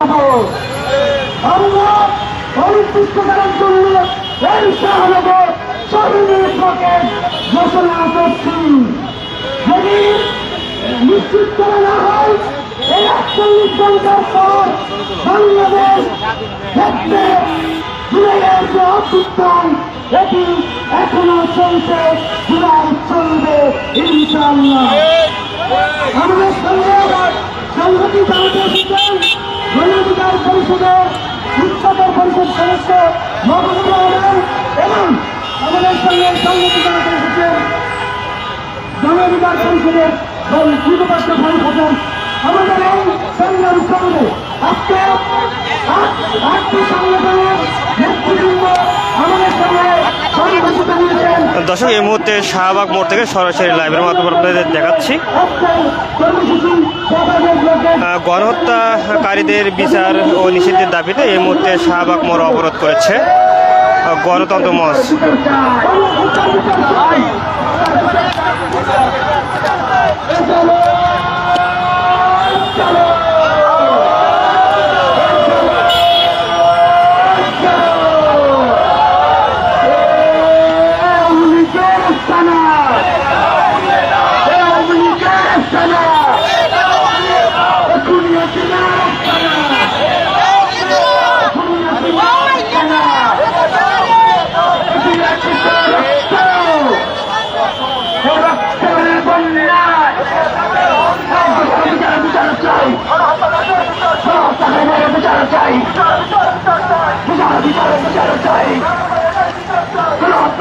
আমরা অনির্দিষ্ট করার জন্য এই শাহনগর শহীদের পকেট ঘোষণা করছি যদি নিশ্চিত করা না হয় এই একচল্লিশ ঘণ্টার বাংলাদেশ আমাদের সঙ্গে সংহতি জানাতে গণাধিকার পরিষদের ভাই আমাদের এই আজকে সংগঠনের নেতৃবৃন্দ আমাদের সঙ্গে দর্শক, এই মুহূর্তে শাহবাগ মোড় থেকে সরাসরি লাইভের মাধ্যমে আপনাদের দেখাচ্ছি। গণহত্যাকারীদের বিচার ও নিষিদ্ধের দাবিতে এই মুহূর্তে শাহবাগ মোড় অবরোধ করেছে। Agora o Tom Tomás.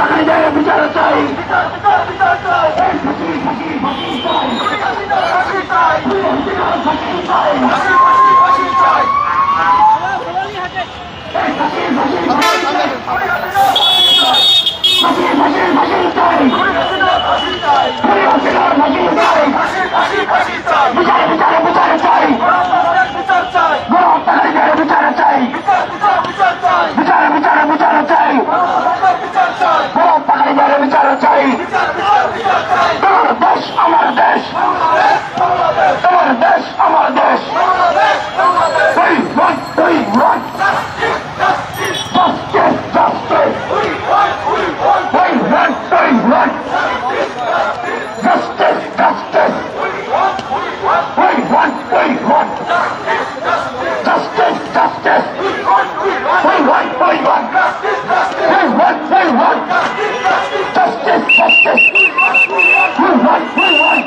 আহ, গণতন্ত্র মঞ্চ দেশ আমার দেশ তোমার দেশ আমার দেশ We want, we want justice, justice. We want, we want justice, justice. We want, we want justice, justice. We want, we want we want, we want justice, justice. We want, we want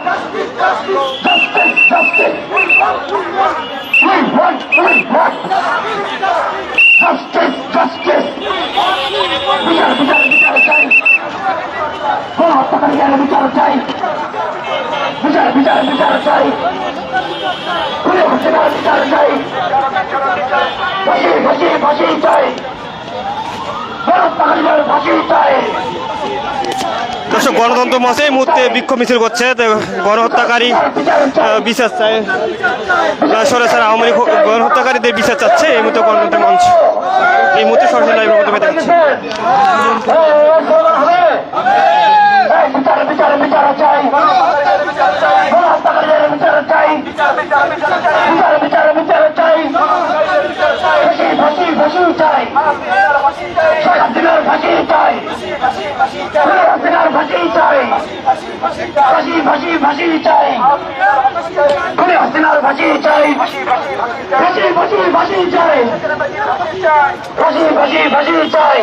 justice, justice. We want, we want justice, justice. বিচার বিচার বিচার চাই কোন হত্যাকারীদের বিচার চাই বিচার বিচার বিচার চাই কোন হত্যাকার বিচার চাই। ফাঁসি ফাঁসি ফাঁসি চাই। কোন হত্যাকারীদের ফাঁসি চাই। দর্শক গণতন্ত্র মঞ্চ এই মুহূর্তে বিক্ষোভ মিছিল করছে। গণহত্যাকারী বিচার চায় সরাসরি আওয়ামী লীগ গণহত্যাকারীদের বিচার চাচ্ছে এই মুহূর্তে গণতন্ত্র মঞ্চ। এই মুহূর্তে সরাসরি লাইভের মাধ্যমে দেখাচ্ছে। ফাঁসি ফাঁসি ফাঁসি চাই। খুলে হাসিনার ফাঁসি চাই। ফাঁসি ফাঁসি ফাঁসি চাই। ফাঁসি ফাঁসি ফাঁসি চাই।